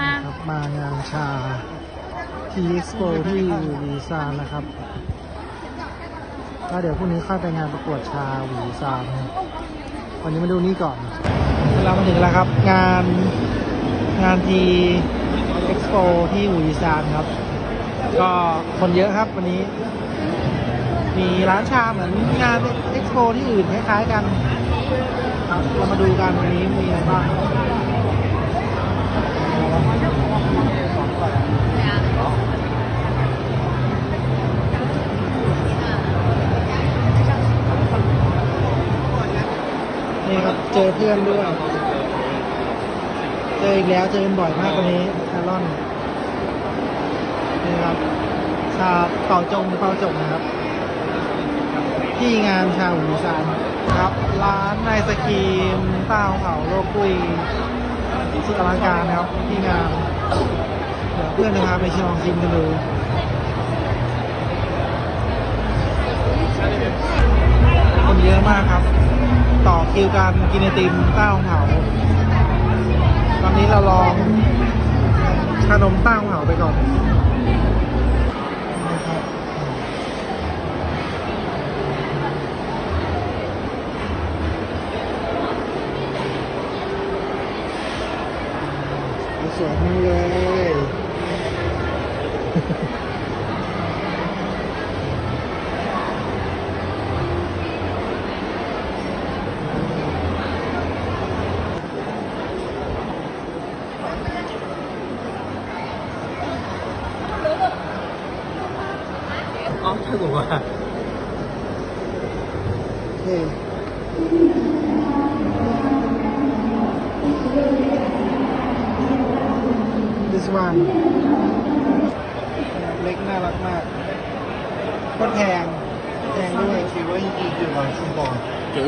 มาครับมางานชาทีเอ็กซ์โปที่หวีซานนะครับแล้วเดี๋ยวพรุ่งนี้ค่อยไปงานประกวดชาหวีซานวันนี้มาดูนี่ก่อนเรามาถึงแล้วครับ งานงานทีเอ็กซ์โปที่หวีซานครับ ก็คนเยอะครับวันนี้ มีร้านชาเหมือนงานเอ็กซ์โปที่อื่นคล้ายๆกันครับเรามาดูกันวันนี้มีอะไรบ้าง นี่ครับ เจอเพื่อนด้วย เจออีกแล้วเจอกันบ่อยมากวันนี้ชาลอนนี่ครับ ชาเป่าจงเป่าจงนะครับ ที่งานชาหูซานครับ ร้านนายสกรีมต้าเผาโลกุยสุดอลังการนะครับ ที่งานเดี๋ยวเพื่อนนะครับไปชิมลองชิมกันดูคนเยอะมากครับ ต่อคิวการกินไอติมเต้าเผาตอนนี้เราลองขนมเต้าเผาไปก่อนนะครับสวยมากเลย อ๋อถ้าบอกว่าโอเค this one เล็กน่ารักมากก็แพงแพงด้วยคิดว่าจริงๆคือร้านชุมพร九